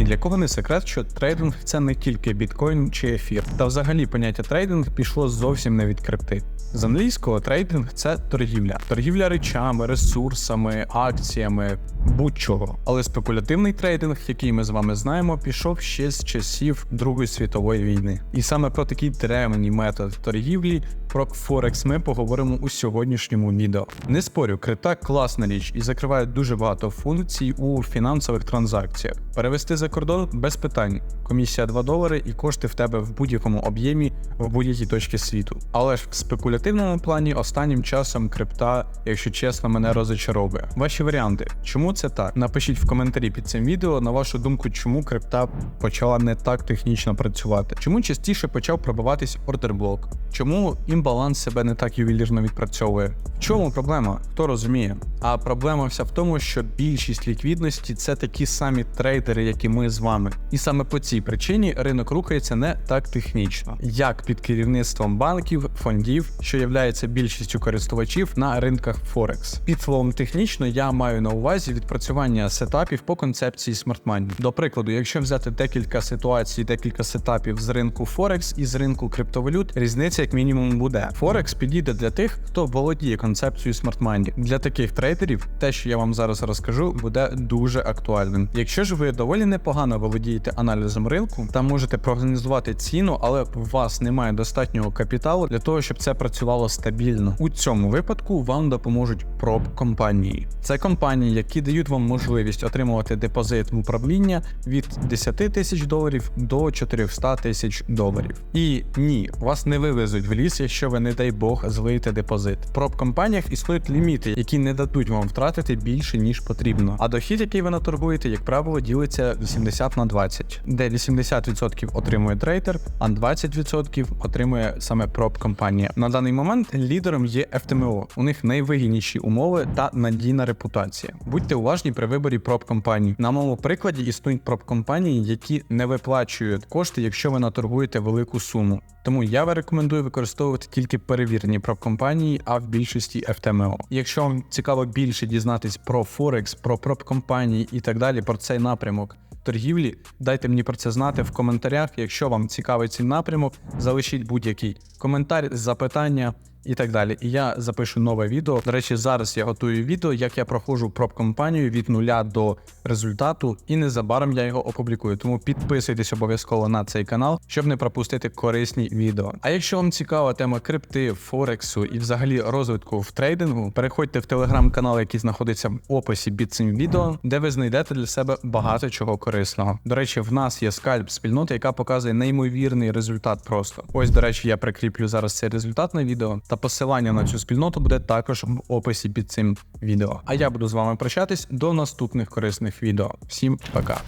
Ні для кого не секрет, що трейдинг це не тільки біткоін чи ефір. Та взагалі поняття трейдинг пішло зовсім не від крипти. З англійського трейдинг це торгівля, торгівля речами, ресурсами, акціями, будь-чого. Але спекулятивний трейдинг, який ми з вами знаємо, пішов ще з часів Другої світової війни. І саме про такий древній метод торгівлі, про Форекс ми поговоримо у сьогоднішньому відео. Не спорю, крипта класна річ і закриває дуже багато функцій у фінансових транзакціях. Перевести за кордон без питань. Комісія 2 долари і кошти в тебе в будь-якому об'ємі в будь-якій точці світу. Але ж в спекулятивному плані останнім часом крипта, якщо чесно, мене розочаровує. Ваші варіанти, чому це так? Напишіть в коментарі під цим відео на вашу думку, чому крипта почала не так технічно працювати. Чому частіше почав пробиватись ордерблок? Чому імбаланс себе не так ювелірно відпрацьовує? В чому проблема? Хто розуміє? А проблема вся в тому, що більшість ліквідності це такі самі трейдери, як і ми з вами. І саме по цій причині ринок рухається не так технічно, як під керівництвом банків, фондів, що являється більшістю користувачів на ринках Форекс. Під словом технічно я маю на увазі відпрацювання сетапів по концепції Money. До прикладу, якщо взяти декілька ситуацій, декілька сетапів з ринку Форекс і з ринку криптовалют, різниця як мінімум буде. Форекс підійде для тих, хто володіє концепцією Money. Для таких трейдерів те, що я вам зараз розкажу, буде дуже актуальним. Якщо ж ви доволі непогано володієте аналізом ринку та можете прогнозувати ціну, але у вас немає достатнього капіталу для того, щоб це працювало стабільно. У цьому випадку вам допоможуть проб компанії. Це компанії, які дають вам можливість отримувати депозит в управління від 10 тисяч доларів до 400 тисяч доларів. І ні, вас не вивезуть в ліс, якщо ви, не дай Бог, злиєте депозит. В проб компаніях існують ліміти, які не дадуть вам втратити більше ніж потрібно. А дохід, який ви наторгуєте, як правило, ділиться 80 на 20, де 80% отримує трейдер, а 20% отримує саме проб компанія. На даний момент лідером є FTMO. У них найвигідніші умови та надійна репутація. Будьте уважні при виборі проб компаній. На моєму прикладі існують проб компанії, які не виплачують кошти, якщо ви наторгуєте велику суму. Тому я рекомендую використовувати тільки перевірені проб компанії, а в більшості FTMO. Якщо вам цікаво більше дізнатись про Форекс, про проб компанії і так далі, про цей напрямок. Торгівлі, дайте мені про це знати в коментарях. Якщо вам цікавий цей напрямок, залишіть будь-який коментар, запитання і так далі. І я запишу нове відео. До речі, зараз я готую відео, як я проходжу проб компанію від нуля до результату, і незабаром я його опублікую. Тому підписуйтесь обов'язково на цей канал, щоб не пропустити корисні відео. А якщо вам цікава тема крипти, форексу і взагалі розвитку в трейдингу, переходьте в телеграм-канал, який знаходиться в описі під цим відео, де ви знайдете для себе багато чого корисного. До речі, в нас є скальп спільнота, яка показує неймовірний результат. Просто ось, до речі, я прикріплю зараз цей результат на відео. Та посилання на цю спільноту буде також в описі під цим відео. А я буду з вами прощатись до наступних корисних відео. Всім пока.